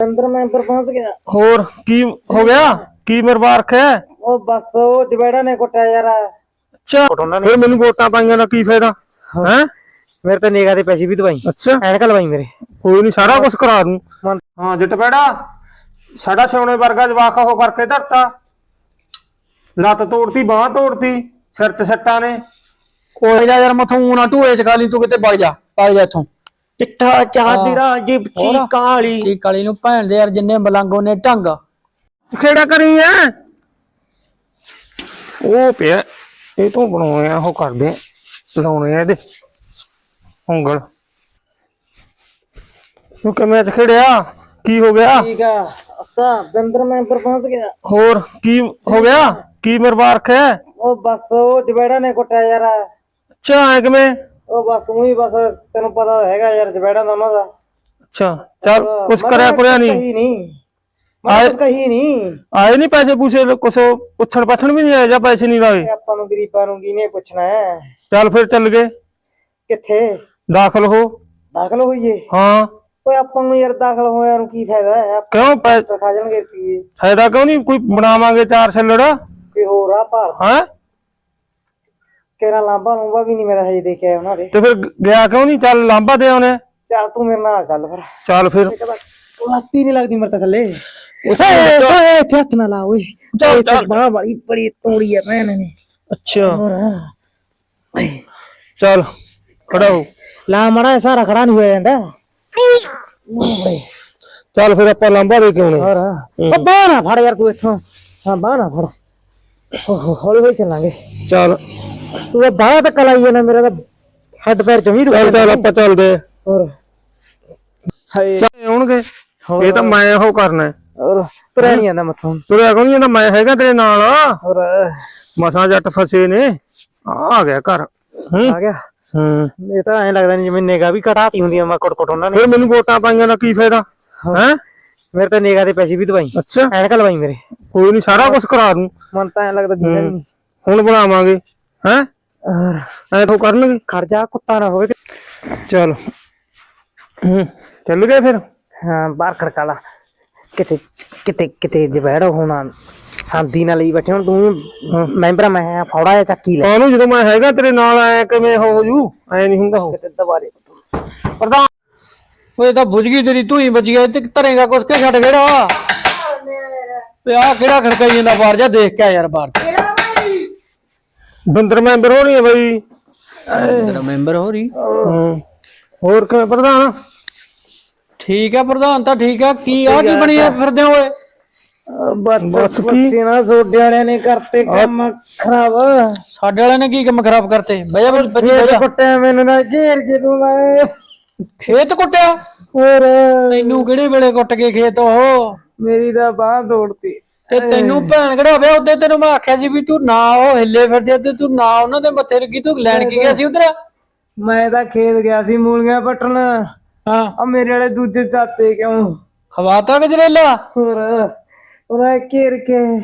ਅੰਦਰ ਮੈਂਬਰ ਪਹੁੰਚ ਗਿਆ। ਹੋਰ ਕੀ ਹੋ ਗਿਆ? ਕੀ ਮਰਵਾ ਰੱਖਿਆ? ਉਹ ਬਸ ਉਹ ਜਵੇੜਾ ਨੇ ਕੁੱਟਿਆ ਯਾਰ। ਅੱਛਾ। ਫਿਰ ਮੈਨੂੰ ਵੋਟਾਂ ਪਾਈਆਂ ਦਾ ਕੀ ਫਾਇਦਾ? ਹੈ। ਮੇਰੇ ਤੇ ਨਿਗਾਹ ਦੇ ਪੈਸੇ ਵੀ ਦਵਾਈ। ਅੱਛਾ। ਐਨਕ ਲਵਾਈ ਮੇਰੇ। ਕੋਈ ਨਹੀਂ ਸਾਰਾ ਕੁਝ ਕਰਾ ਦੂੰ। ਹਾਂ ਜੱਟ ਬੈੜਾ ਸਾਡਾ ਸੋਨੇ ਵਰਗਾ ਜਵਾਕ ਉਹ ਕਰਕੇ ਧਰਤਾ। ਲੱਤ ਤੋੜਤੀ ਬਾਹ ਤੋੜਤੀ ਸਿਰ 'ਚ ਸੱਟਾਂ ਨੇ। ਕੋਈ ਜਾ ਯਾਰ ਮਥੋਂ ਨਾ ਢੂਏ ਚ ਖਾਲੀ ਤੂੰ ਕਿਤੇ ਵਗ ਜਾ ਵਗ ਜਾ ਇੱਥੋਂ। ਚਿੱਟਾ ਚਾਹਦੀ ਰਾਜੀਬ ਹੋਰ? ਕਾਲੀ। ਸੀ ਕਾਲੀ ਨੂੰ ਭੈਣ ਦੇ ਯਾਰ ਜਿੰਨੇ ਮਲੰਗ ਉਹਨੇ ਢੰਗ। ਖੇੜਾ ਕਰੀ ਐ? ਉਹ ਪਿਆ ਇਹ ਤੋਂ ਬਣਾਉਣੇ ਆ ਉਹ ਕਰਦੇ ਆ, ਲਾਉਣੇ ਆ ਇਹਦੇ ਉਂਗਲ। ਤੂੰ ਕਿਵੇਂ ਚ ਖੇੜਿਆ? ਕੀ ਹੋ ਗਿਆ? ਠੀਕ ਆ। ਅੱਛਾ ਅੰਦਰ ਮੈਂਬਰ ਪਹੁੰਚ ਗਿਆ। ਹੋਰ ਕੀ ਹੋ ਗਿਆ? ਕੀ ਮਰਵਾ ਰੱਖਿਆ? ਉਹ ਬਸ ਉਹ ਜਵੇੜਾ ਨੇ ਕੁੱਟਿਆ ਯਾਰ। ਅੱਛਾ ਐ ਕਿਵੇਂ? ਉਹ ਬਸ ਉਹੀ ਬਸ ਤੈਨੂੰ ਪਤਾ ਤਾਂ ਹੈਗਾ ਯਾਰ ਜਵੇੜਾ ਦਾ ਉਹਨਾਂ ਦਾ। ਅੱਛਾ ਚੱਲ ਕੁਛ ਕਰਿਆ ਕੁਰਿਆ ਨਹੀਂ? ਕਹੀ ਨਹੀਂ। ਮੈਂ ਕੁਛ ਕਹੀ ਨਹੀਂ। ਆਏ ਨਹੀਂ ਪੈਸੇ ਪੂਸੇ ਕੁਛ ਪੁੱਛਣ ਪਾਛਣ ਵੀ ਨਹੀਂ ਆਏ ਜਾਂ ਪੈਸੇ ਨਹੀਂ ਲਾਏ? ਤੇ ਆਪਾਂ ਨੂੰ ਗਰੀਬਾਂ ਨੂੰ ਕਿਹਨੇ ਪੁੱਛਣਾ ਹੈ? ਚੱਲ ਫਿਰ ਚੱਲ ਗਏ। ਕਿੱਥੇ? ਦਾਖਲ ਹੋ। ਦਾਖਲ ਹੋਈਏ? ਹਾਂ। ਓਏ ਆਪਾਂ ਨੂੰ ਯਾਰ ਦਾਖਲ ਹੋਇਆ ਨੂੰ ਕੀ ਫਾਇਦਾ ਹੈ? ਆਪਾਂ ਕਿਉਂ? ਪੈ- ਤਾਂ ਖਾ ਜਾਣਗੇ ਰੁਪਈਏ। ਫਾਇਦਾ ਕਿਉਂ ਨਹੀਂ? ਕੋਈ ਬਣਾਵਾਂਗੇ ਚਾਰ ਛੱਲੜ। ਕੋਈ ਹੋਰ ਆ ਭਾਰ ਕਿਹੜਾ ਲਾਂਬਾ ਲੂੰਬਾ ਵੀ ਨਹੀਂ ਮੇਰਾ ਹਜੇ ਦੇਖਿਆ ਉਹਨਾਂ ਦੇ। ਤੇ ਫਿਰ ਗਿਆ ਕਿਉਂ ਨਹੀਂ? ਚੱਲ ਲਾਂਬਾ ਦੇ ਆਉਨੇ ਚੱਲ ਤੂੰ ਮੇਰੇ ਨਾਲ ਚੱਲ ਫਿਰ। ਚੱਲ ਫਿਰ। ਲੱਤੀ ਨਹੀਂ ਲੱਗਦੀ ਮੇਰੇ ਤਾਂ ਥੱਲੇ। ਓਏ ਇੱਥੇ ਹੱਥ ਨਾ ਲਾ ਓਏ। ਚੱਲ ਚੱਲ। ਬਾਹ ਬੜੀ ਬੜੀ ਤੋੜੀ ਆ ਭੈਣ ਨੇ। ਅੱਛਾ। ਚੱਲ ਖੜਾ ਹੋ। ਲਾ ਮੜਾ ਸਾਰਾ ਖੜਾ ਨਹੀਂ ਹੋਇਆ ਜਾਂਦਾ। ਚੱਲ ਫਿਰ ਆਪਾਂ ਲਾਂਬਾ ਦੇ ਕੇ ਆਉਣੇ ਹੋਰ। ਉਹ ਫੜ ਯਾਰ ਤੂੰ ਇੱਥੋਂ। ਹਾਂ ਬਾਹ ਨਾ ਫੜ। ਹੌਲੀ ਹੌਲੀ ਚੱਲਾਂਗੇ। ਚੱਲ। ਤੂੰ ਤਾਂ ਬਾਹ ਤੱਕ ਲਾਈ ਜਾਂਦਾ ਮੇਰਾ ਤਾਂ ਹੱਡ ਪੈਰ ਜਮੀ ਰੁਕ ਚੱਲ ਚੱਲ ਆਪਾਂ ਚੱਲਦੇ ਆ। ਹੋਰ। ਹਾਏ। ਚੱਲ ਆਉਣਗੇ। ਇਹ ਤਾਂ ਮੈਂ ਉਹ ਕਰਨਾ ਹੈ। ਹੋਰ ਤੁਰਿਆ ਨਹੀਂ ਜਾਂਦਾ ਮੱਥੋਂ। ਤੁਰਿਆ ਕੋਈ ਨਹੀਂ ਮੈਂ ਹੈਗਾ ਤੇਰੇ ਨਾਲ। ਹੋਰ। ਮਸਾਂ ਜੱਟ ਫਸੇ ਨੇ। ਆ ਆ ਗਿਆ ਘਰ। ਹੂੰ। ਆ ਗਿਆ। ਹੂੰ। ਇਹ ਤਾਂ ਐਂ ਲੱਗਦਾ ਨਹੀਂ ਜਿਵੇਂ ਨਿਗਾਹ ਵੀ ਘਟਾਤੀ ਹੁੰਦੀ ਆ ਮੈਂ ਕੁੱਟ ਕੁੱਟ ਉਹਨਾਂ ਨੇ। ਫਿਰ ਮੈਨੂੰ ਵੋਟਾਂ ਪਾਈਆਂ ਦਾ ਕੀ ਫਾਇਦਾ? ਹੈ? ਮੇਰੇ ਤੇ ਨਿਗਾਹ ਦੇ ਪੈਸੇ ਵੀ ਦਵਾਈ। ਅੱਛਾ। ਐਨਕ ਲਵਾਈ ਮੇਰੇ। ਕੋਈ ਨਹੀਂ ਸਾਰਾ ਕੁਝ ਕਰਾ ਦੂੰ। ਮਨ ਤਾਂ ਐਂ ਲੱਗਦਾ ਜਿਵੇਂ ਨਹੀਂ ਹੁਣ ਬਣਾਵਾਂਗੇ। ਹੈ? ਐ ਤੋਂ ਕਰਨਗੇ। ਖੜ ਜਾ ਕੁੱਤਾ ਨਾ ਹੋਵੇ। ਚੱਲ। ਹੂੰ। ਚੱਲ ਗਏ ਫਿਰ? ਹਾਂ ਬਾਹਰ ਖੜਕਾ ਲਾ। ਕਿਤੇ ਕਿਤੇ ਕਿਤੇ ਜਵੈੜ ਹੋਣਾ ਸ਼ਾਂਤੀ ਨਾਲ ਲਈ ਬੈਠੇ ਹੁਣ। ਤੂੰ ਵੀ ਮੈਂਬਰ ਮੈਂ ਆ ਫੌੜਾ ਜਾਂ ਚੱਕੀ ਲੈ। ਉਹਨੂੰ ਜਦੋਂ ਮੈਂ ਹੈਗਾ ਤੇਰੇ ਨਾਲ ਐ ਕਿਵੇਂ ਹੋ ਜੂ? ਐ ਨਹੀਂ ਹੁੰਦਾ ਹੋ ਕਿਤੇ ਦੁਬਾਰੇ ਪ੍ਰਧਾਨ। ਓਏ ਤਾਂ ਬੁਝ ਗਈ ਤੇਰੀ ਤੂੰ ਹੀ ਬਚ ਗਿਆ ਤੇ ਧਰੇਗਾ ਕੁਛ ਕੇ ਛੱਡ ਕਿਹੜਾ ਤੇ ਆ ਕਿਹੜਾ ਖੜਕਾਈ ਜਾਂਦਾ ਬਾਹਰ ਜਾ ਦੇਖ ਕੇ ਆ ਯਾਰ ਬਾਹਰ। ਬੰਦਰ ਮੈਂਬਰ ਹੋਣੀ ਹੈ ਬਈ? ਤੇਰਾ ਮੈਂਬਰ ਹੋ ਰਹੀ। ਹੂੰ। ਹੋਰ ਕਿਵੇਂ ਪ੍ਰਧਾਨ? ਠੀਕ ਆ ਪ੍ਰਧਾਨ ਤਾਂ ਠੀਕ ਆ। ਕੀ ਆ ਕੀ ਬਣੀ ਆ ਫਿਰਦੇ ਓਏ ਬਸ ਬਸ ਕੀ? ਨਾ ਸੋਡੇ ਵਾਲਿਆਂ ਨੇ ਕਰਤੇ ਕੰਮ ਖਰਾਬ। ਸਾਡੇ ਵਾਲਿਆਂ ਨੇ ਕੀ ਕੰਮ ਖਰਾਬ ਕਰਤੇ? ਬਹਿ ਜਾ ਬੱਚੀ ਬਹਿ ਜਾ। ਕੁੱਟਿਆ ਮੈਨੂੰ ਨਾ ਘੇਰ ਕੇ ਤੂੰ ਮੈਂ। ਖੇਤ ਕੁੱਟਿਆ? ਹੋਰ। ਤੈਨੂੰ ਕਿਹੜੇ ਵੇਲੇ ਕੁੱਟ ਕੇ ਖੇਤ ਉਹ? ਮੇਰੀ ਤਾਂ ਬਾਹ ਤੋੜਤੀ। ਤੇ ਤੈਨੂੰ ਭੈਣ ਹੋਵੇ ਉਹਦੇ ਤੈਨੂੰ ਮੈਂ ਆਖਿਆ ਸੀ ਵੀ ਤੂੰ ਨਾ ਉਹ ਹਿੱਲੇ ਫਿਰਦੇ ਤੇ ਤੂੰ ਨਾ ਉਹਨਾਂ ਦੇ ਮੱਥੇ ਲੱਗੀ ਤੂੰ ਲੈਣ ਕੀ ਗਿਆ ਸੀ ਉਧਰ? ਮੈਂ ਤਾਂ ਖੇਤ ਗਿਆ ਸੀ ਮੂਲੀਆਂ ਪੱਟਣ ਹਾਂ। ਆ ਮੇਰੇ ਵਾਲੇ ਦੂਜੇ ਚਾਤੇ ਕਿਉਂ? ਖਵਾਤਾ ਗਜਰੇਲਾ ਹੋਰ। ਉਹਨੇ ਘੇਰ ਕੇ।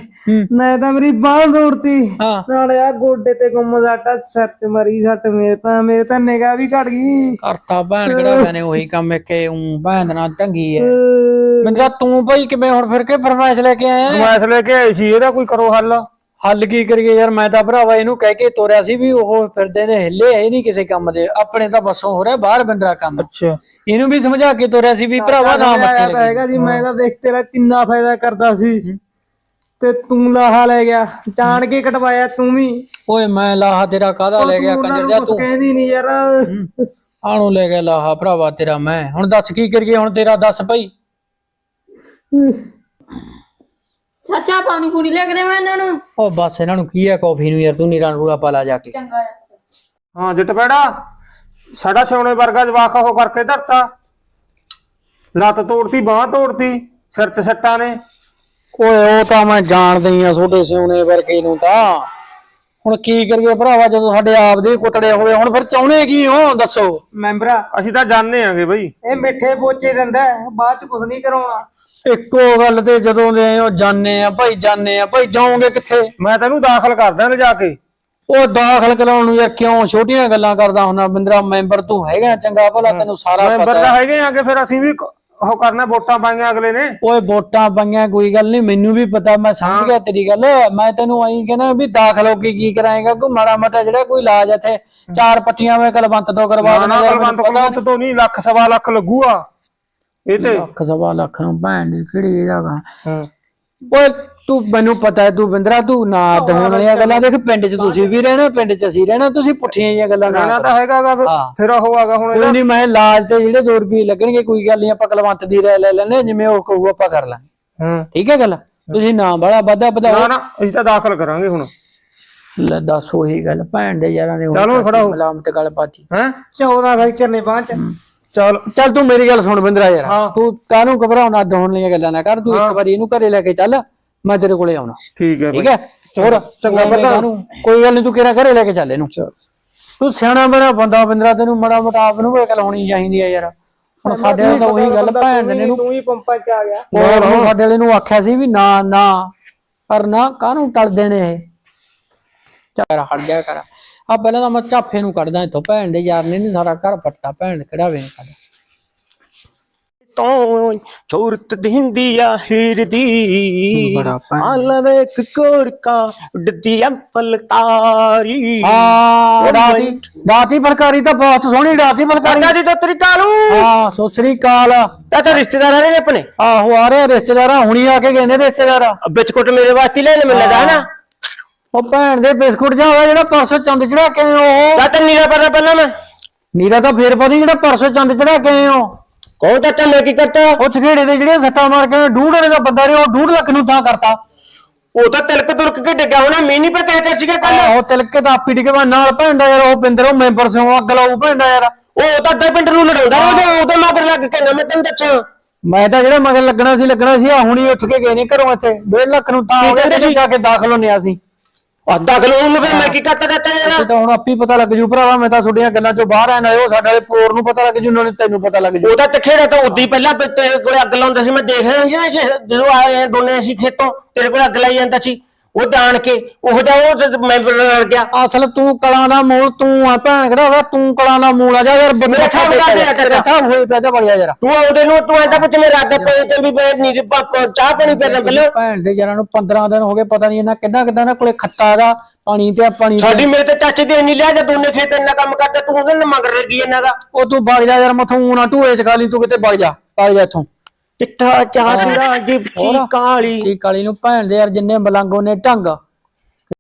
ਮੈਂ ਤਾਂ ਮੇਰੀ ਬਾਹ ਤੋੜਤੀ। ਹਾਂ। ਨਾਲੇ ਆ ਗੋਡੇ ਤੇ ਗੁੰਮ ਸਾਟਾ ਸਿਰ ਚ ਮਰੀ ਸੱਟ ਮੇਰੇ ਤਾਂ ਮੇਰੇ ਤਾਂ ਨਿਗਾਹ ਵੀ ਘਟ ਗਈ। ਕਰਤਾ ਭੈਣ ਕਿਹੜਾ ਮੈਨੇ ਉਹੀ ਕੰਮ ਇੱਕੇ ਉਂ ਭੈਣ ਨਾਲ ਢੰਗੀ ਐ। ਅਹ। ਮੰਜਾ ਤੂੰ ਭਾਈ ਕਿਵੇਂ ਹੁਣ ਫਿਰ ਕੇ ਫਰਮਾਇਸ਼ ਲੈ ਕੇ ਆਇਆ ਮੈਂ ਲੈ ਕੇ ਆਈ ਸੀ ਇਹਦਾ ਕੋਈ ਕਰੋ ਹੱਲ। ਹੱਲ ਕੀ ਕਰੀਏ ਯਾਰ ਮੈਂ ਤਾਂ ਭਰਾਵਾ ਇਹਨੂੰ ਕਹਿ ਕੇ ਤੋਰਿਆ ਸੀ ਵੀ ਉਹ ਫਿਰਦੇ ਨੇ ਹਿੱਲੇ ਹੈ ਨਹੀਂ ਕਿਸੇ ਕੰਮ ਦੇ ਆਪਣੇ ਤਾਂ ਬਸੋਂ ਹੋ ਰਿਹਾ ਬਾਹਰ ਬੰਦਰਾ ਕੰਮ। ਅੱਛਾ। ਇਹਨੂੰ ਵੀ ਸਮਝਾ ਕੇ ਤੋਰਿਆ ਸੀ ਵੀ ਭਰਾਵਾ ਨਾ ਮੱਥੇ ਲੱਗੀ। ਹੈਗਾ ਸੀ ਮੈਂ ਤਾਂ ਦੇਖ ਤੇਰਾ ਕਿੰਨਾ ਫਾਇਦਾ ਕਰਦਾ ਸੀ। ਤੇ ਤੂੰ ਲਾਹਾ ਲੈ ਗਿਆ ਜਾਣ ਕੇ ਕਟਵਾਇਆ ਤੂੰ ਵੀ। ਓਏ ਮੈਂ ਲਾਹਾ ਤੇਰਾ ਕਾਹਦਾ ਲੈ ਗਿਆ ਕੰਜਰ ਨੂੰ ਜਾ ਤੂੰ। ਕਹਿੰਦੀ ਨਹੀਂ ਯਾਰ। ਆਣੂ ਲੈ ਗਿਆ ਲਾਹਾ ਭਰਾਵਾ ਤੇਰਾ ਮੈਂ। ਹੁਣ ਦੱਸ ਕੀ ਕਰੀਏ ਹੁਣ ਤੇਰਾ ਦੱਸ ਭਾਈ ਚਾਚਾ ਪਾਣੀ ਪੂਰੀ ਲੈ ਕੇ ਦੇਵਾਂ ਇਹਨਾਂ ਨੂੰ? ਉਹ ਬਸ ਇਹਨਾਂ ਨੂੰ ਕੀ ਹੈ ਕਾਫੀ ਨੂੰ ਯਾਰ ਤੂੰ ਨੀਰਾਂ ਰੂੜਾ ਪਾ ਲਾ ਜਾ ਕੇ। ਚੰਗਾ ਆ। ਹਾਂ ਜੱਟ ਬੈੜਾ ਸਾਡਾ ਸੋਨੇ ਵਰਗਾ ਜਵਾਕ ਉਹ ਕਰਕੇ ਧਰਤਾ। ਲੱਤ ਤੋੜਤੀ ਬਾਹ ਤੋੜਤੀ ਸਿਰ 'ਚ ਸੱਟਾਂ ਨੇ। ਓਏ ਉਹ ਤਾਂ ਮੈਂ ਜਾਣਦਾ ਹੀ ਆ ਛੋਟੇ ਸਿਉਣੇ ਵਰਗੇ ਨੂੰ ਤਾਂ। ਹੁਣ ਕੀ ਕਰੀਏ ਭਰਾਵਾ ਜਦੋਂ ਸਾਡੇ ਆਪ ਦੇ ਕੁੱਟੜੇ ਹੋਵੇ ਹੁਣ ਫਿਰ ਚਾਹੁੰਦੇ ਕੀ ਹੋ ਦੱਸੋ? ਮੈਂਬਰਾ ਅਸੀਂ ਤਾਂ ਜਾਣਦੇ ਆਂਗੇ ਬਈ। ਇਹ ਮਿੱਠੇ ਪੋਚੇ ਦਿੰਦਾ ਹੈ, ਬਾਅਦ ਚ ਕੁਝ ਨਹੀਂ ਕਰਾਉਣਾ। ਇੱਕੋ ਗੱਲ ਤੇ ਜਦੋਂ ਦੇ ਆਏ ਹੋ ਜਾਣੇ ਆ ਭਾਈ ਜਾਣੇ ਆ ਭਾਈ ਜਾਓਗੇ ਕਿੱਥੇ? ਮੈਂ ਤੈਨੂੰ ਦਾਖਲ ਕਰਦਾ ਲਿਜਾ ਕੇ। ਉਹ ਦਾਖਲ ਕਰਾਉਣ ਨੂੰ ਯਾਰ ਕਿਉਂ ਛੋਟੀਆਂ ਗੱਲਾਂ ਕਰਦਾ ਹੁੰਦਾ? ਬੰਦਰਾ ਮੈਂਬਰ ਤੂੰ ਹੈਗਾ ਚੰਗਾ ਭਲਾ ਤੈਨੂੰ ਸਾਰਾ ਮੈਂਬਰ ਪਤਾ ਤਾਂ ਹੈ। ਹੈਗੇ ਆਂਗੇ ਫਿਰ ਅਸੀਂ ਵੀ ਕ- ਉਹ ਕਰਨਾ ਵੋਟਾਂ ਪਾਈਆਂ ਅਗਲੇ ਨੇ। ਓਏ ਵੋਟਾਂ ਪਈਆਂ ਕੋਈ ਗੱਲ ਨਹੀਂ ਮੈਨੂੰ ਵੀ ਪਤਾ ਮੈਂ ਸਮਝ ਗਿਆ ਤੇਰੀ ਗੱਲ। ਮੈਂ ਤੈਨੂੰ ਐਂ ਕਹਿੰਦਾ ਵੀ ਦਾਖਲ ਹੋ ਕੇ ਕੀ ਕਰਾਏਗਾ? ਕੋਈ ਮਾੜਾ ਮੋਟਾ ਜਿਹੜਾ ਕੋਈ ਇਲਾਜ ਇੱਥੇ ਚਾਰ ਪੱਟੀਆਂ ਮੈਂ ਕਲਵੰਤ ਤੋਂ ਕਰਵਾ ਦੇਣਾ ਕਲਵੰਤ ਤੋਂ ਨਹੀਂ ਲੱਖ ਸਵਾ ਲੱਖ ਲੱਗੂਗਾ। ਇਹ ਤੇ ਲੱਖ ਸਵਾ ਲੱਖ ਨੂੰ ਭੈਣ ਦੀ ਕਿਹੜੀ ਇਹ ਜਗ੍ਹਾ ਹਾਂ। ਓਏ ਤੂੰ ਮੈਨੂੰ ਪਤਾ ਹੈ ਤੂੰ ਬਿੰਦਰਾ ਤੂੰ ਨਾ ਦਹੋਣ ਵਾਲੀਆਂ ਗੱਲਾਂ ਦੇਖ ਪਿੰਡ 'ਚ ਤੁਸੀਂ ਵੀ ਰਹਿਣਾ ਪਿੰਡ 'ਚ ਅਸੀਂ ਰਹਿਣਾ ਤੁਸੀਂ ਪੁੱਠੀਆਂ ਜਿਹੀਆਂ ਗੱਲਾਂ ਨਾ। ਤਾਂ ਹੈਗਾ ਗਾ ਫਿਰ- ਉਹ ਆਗਾ ਹੁਣ ਕੋਈ ਨਹੀਂ ਮੈਂ ਇਲਾਜ ਤੇ ਜਿਹੜੇ 2 ਰੁਪਏ ਲੱਗਣਗੇ ਕੋਈ ਗੱਲ ਨਹੀਂ ਆਪਾਂ ਕਲਵੰਤ ਦੀ ਰਾਇ ਲੈ ਲੈਣੇ ਜਿਵੇਂ ਉਹ ਕਹੂ ਆਪਾਂ ਕਰ ਲਾਂਗੇ। ਹਾਂ। ਠੀਕ ਹੈ ਗੱਲ? ਤੁਸੀਂ ਨਾ ਬੜਾ ਵਾਧਾ ਨਾ ਵਧਾਓ। ਨਾ ਅਸੀਂ ਤਾਂ ਦਾਖਲ ਕਰਾਂਗੇ ਹੁਣ। ਲੈ ਦੱਸ ਉਹੀ ਗੱਲ ਭੈਣ ਦੇ ਯਾਰਾਂ ਨੇ ਚਲੋ ਖੜਾ ਹੋ। ਮਲਾਮਤ ਗੱਲ ਪਾਤੀ ਹੈ? 14 ਫੈਕਚਰ ਨੇ ਬਾਂਹ ਚ। ਚਲ। ਚੱਲ ਤੂੰ ਮੇਰੀ ਗੱਲ ਸੁਣ ਬਿੰਦਰਾ ਯਾਰ। ਹਾਂ। ਤੂੰ ਕਾਹਨੂੰ ਘਬਰਾਉਣਾ ਦਹੋਣ ਵਾਲੀਆਂ ਗੱਲਾਂ ਨਾ ਕਰ। ਤੂੰ ਇੱਕ ਵਾਰੀ ਇਹਨੂੰ ਘਰੇ ਲੈ ਕੇ ਚੱਲ ਮੈਂ ਤੇਰੇ ਕੋਲੇ ਆਉਣਾ। ਠੀਕ ਹੈ ਠੀਕ ਹੈ? ਹੋਰ? ਚੰਗਾ ਬੰਦਾ। ਕੋਈ ਗੱਲ ਨਹੀਂ ਤੂੰ ਕਿਹੜਾ ਘਰੇ ਲੈ ਕੇ ਚੱਲ ਇਹਨੂੰ। ਤੂੰ ਸਿਆਣਾ ਬੜਾ ਬੰਦਾ ਬਿੰਦਰਾ ਤੈਨੂੰ ਮੜਾ ਮੋਟਾ ਆਪ ਨੂੰ ਅਕਲ ਹੋਣੀ ਚਾਹੀਦੀ ਹੈ ਯਾਰ। ਹੁਣ ਸਾਡੇ ਵਾਲੇ ਤਾਂ ਉਹੀ ਗੱਲ ਭੈਣ ਦੇ ਨੂੰ ਤੂੰ ਹੀ ਪੰਪਾਂ ਚ ਆ ਗਿਆ। ਹੋਰ ਹੁਣ ਸਾਡੇ ਵਾਲੇ ਨੂੰ ਆਖਿਆ ਸੀ ਵੀ ਨਾ ਨਾ। ਪਰ ਨਾ ਕਾਹਨੂੰ ਟਲਦੇ ਨੇ ਇਹ? ਚਾਰ ਹਟ ਜਾ ਕਰ। ਆ ਪਹਿਲਾਂ ਤਾਂ ਮੈਂ ਝਾਫੇ ਨੂੰ ਕੱਢਦਾ ਇੱਥੋਂ ਭੈਣ ਦੇ ਯਾਰ ਨੇ ਨੀ ਸਾਰਾ ਘਰ ਪੱਟਾ ਭੈਣ ਕਿਹੜਾ ਵੇ ਕੱਢ ਤੋਂ ਛੋਰਤ ਦਿੰਦੀ ਆ ਹੀਰ ਦੀ ਬੜਾ ਭੈਣ। ਆਲਵੇ ਇੱਕ ਕੋਰਕਾ ਉੱਡਦੀ ਆ ਫਲਕਾਰੀ। ਹਾਂ ਰਾਤੀ ਰਾਤੀ ਫਲਕਾਰੀ ਤਾਂ ਬਹੁਤ ਸੋਹਣੀ ਰਾਤੀ ਫਲਕਾਰੀ। ਕਾਕਾ ਜੀ ਤੋਂ ਤੇਰੀ ਕਾਲੂ ਹਾਂ ਸਤਿ ਸ੍ਰੀ ਅਕਾਲ। ਤਾਂ ਰਿਸ਼ਤੇਦਾਰਾਂ ਨੇ ਆਪਣੇ? ਆਹੋ ਆ ਰਹੇ ਰਿਸ਼ਤੇਦਾਰ ਹੁਣੀ ਆ ਕੇ ਗਏ ਨੇ ਰਿਸ਼ਤੇਦਾਰ। ਬਿਸਕੁਟ ਮੇਰੇ ਵਾਸਤੇ ਲੈਣ ਮੈਨੂੰ ਲੱਗਾ ਨਾ? ਉਹ ਭੈਣ ਦੇ ਬਿਸਕੁਟ ਜਾ ਹੋਇਆ ਜਿਹੜਾ ਪਰਸੋਂ ਚੰਦ ਚੜਾ ਕੇ ਆਏ ਉਹ ਤਾਂ ਤੈਨੂੰ ਨੀਰਾ ਪਤਾ ਪਹਿਲਾਂ ਮੈਂ? ਨੀਰਾ ਤਾਂ ਫੇਰ ਪਤੀ ਜਿਹੜਾ ਪਰਸੋਂ ਚੰਦ ਚੜਾ ਕੇ ਆਏ ਉਹ ਕੌਣ ਤਾਂ ਮੈਂ ਕੀ ਕਰਤਾ? ਉਹ ਛਗੇੜੇ ਦੇ ਜਿਹੜੇ ਸੱਟਾਂ ਮਾਰ ਕੇ ਡੂਢ ਦਾ ਬੰਦਾ ਰਿਹਾ ਉਹ ਡੂਢ ਲੱਖ ਨੂੰ ਤਾਂ ਕਰਤਾ। ਉਹ ਤਾਂ ਤਿਲਕ ਤੁਲਕ ਕੇ ਡਿੱਗਾ ਹੋਣਾ ਮੈਂ ਨਹੀਂ ਪਤਾ ਕਹਿ ਸੀਗਾ ਕੱਲ ਆਹੋ ਤਿਲਕੇ ਦਾ ਆਪੀ ਡਿੱਗੇ ਨਾਲ ਭੈਂਦਾ ਯਾਰ ਉਹ ਪਿੰਦਰ ਉਹ ਮੈਂਬਰ ਸੀ ਉਹ ਅੱਗ ਲਾਉ ਭੈਂਦਾ ਯਾਰ। ਉਹ ਤਾਂ ਅੱਧਾ ਪਿੰਡ ਨੂੰ ਲੜਾਉਂਦਾ ਉਹਦੇ ਉਹਦੇ ਮਗਰ ਲੱਗ ਕੇ ਨਾ ਮੈਂ ਤੈਨੂੰ ਦੱਸਾਂ। ਮੈਂ ਤਾਂ ਜਿਹੜਾ ਮਗਰ ਲੱਗਣਾ ਸੀ ਲੱਗਣਾ ਸੀ ਆ ਹੁਣੀ ਉੱਠ ਕੇ ਗਏ ਨੇ ਘਰੋਂ ਇੱਥੇ 1.5 ਲੱਖ ਨੂੰ ਤਾਂ ਕੀ ਉਹਦੇ ਜਾ? ਕੇ ਦਾਖਲ ਹੁੰਨੇ ਆ ਸੀ ਅੱਧਾ ਕਿਲੋ ਨੂੰ ਫਿਰ ਮੈਂ ਕੀ ਕਰਤਾ ਦਿੱਤਾ ਯਾਰ ਇਹ ਤਾਂ ਹੁਣ ਆਪੀ ਪਤਾ ਲੱਗ ਜੂ ਭਰਾਵਾ ਮੈਂ ਤਾਂ ਤੁਹਾਡੀਆਂ ਗੱਲਾਂ ਚੋਂ ਬਾਹਰ ਆਇਆ ਉਹ ਸਾਡੇ ਵਾਲੇ ਪੋਰ ਨੂੰ ਪਤਾ ਲੱਗ ਜੂ ਉਹਨਾਂ ਨੇ ਤੈਨੂੰ ਪਤਾ ਲੱਗ ਜੂ। ਉਹਦਾ ਤਖੇੜਾ ਤਾਂ ਉਦੀ ਪਹਿਲਾਂ ਤੇਰੇ ਕੋਲੇ ਅੱਗ ਲਾਉਂਦਾ ਸੀ ਮੈਂ ਦੇਖ ਰਿਹਾ ਸੀ ਨਾ ਜਦੋਂ ਆਏ ਦੋਨੇ ਅਸੀਂ ਖੇਤੋਂ ਤੇਰੇ ਕੋਲ ਅੱਗ ਲਾਈ ਜਾਂਦਾ ਸੀ। ਉਹ ਜਾਣ ਕੇ ਉਹ ਜਾ ਉਹ ਮੈਂਬਰ ਲੜ ਗਿਆ। ਅਸਲ ਤੂੰ ਕਲਾਂ ਦਾ ਮੂਲ ਤੂੰ ਆ ਭੈਣ ਕਿਹੜਾ ਹੋਇਆ ਤੂੰ ਕਲਾਂ ਦਾ ਮੂਲ ਆ ਜਾ ਯਾਰ ਬੰਦੇ ਮੇਰਾ ਖਾਬ ਲਾ ਦਿਆ ਕਰ। ਅੱਛਾ ਹੋਏ ਪਿਆ ਜਾ ਬੜਿਆ ਯਾਰ ਤੂੰ ਉਹਦੇ ਨੂੰ ਤੂੰ ਐਂ ਤਾਂ ਪੁੱਛ ਮੇਰਾ ਅੱਗ ਪਏ ਤੇ ਵੀ ਮੈਂ ਨੀਰੇ ਚਾਹ ਪਾਣੀ ਪੀਣਾ ਪਹਿਲਾਂ ਭੈਣ ਦੇ ਯਾਰਾਂ ਨੂੰ 15 ਦਿਨ ਹੋ ਗਏ ਪਤਾ ਨਹੀਂ ਇਹਨਾਂ ਕਿੰਨਾ ਕਿਦਾਂ ਨਾ ਕੋਲੇ ਖੱਤਾ ਦਾ ਪਾਣੀ ਤੇ ਪਾਣੀ ਸਾਡੀ ਮੇਰੇ ਤੇ ਚਾਚੇ ਦੇ ਨਹੀਂ ਲਿਆ ਜਾਂ ਦੋਨੇ ਖੇਤ ਇੰਨਾ ਕੰਮ ਕਰਦਾ ਤੂੰ ਉਹਦੇ ਨਾਲ ਮਗਰ ਲੱਗੀ ਇਹਨਾਂ ਦਾ। ਉਹ ਤੂੰ ਵਗ ਜਾ ਯਾਰ ਮਥੋਂ ਨਾ ਢੂਏ ਚ ਖਾ ਲਈ ਤੂੰ ਕਿਤੇ ਵਗ ਜਾ ਵਗ ਜਾ ਇੱਥੋਂ। ਚਿੱਠਾ ਚਾਦਰਾ ਜਿਪਸੀ ਕਾਲੀ। ਸੀ ਕਾਲੀ ਨੂੰ ਭੈਣ ਦੇ ਯਾਰ ਜਿੰਨੇ ਮਲੰਗ ਉਹਨੇ ਢੰਗ।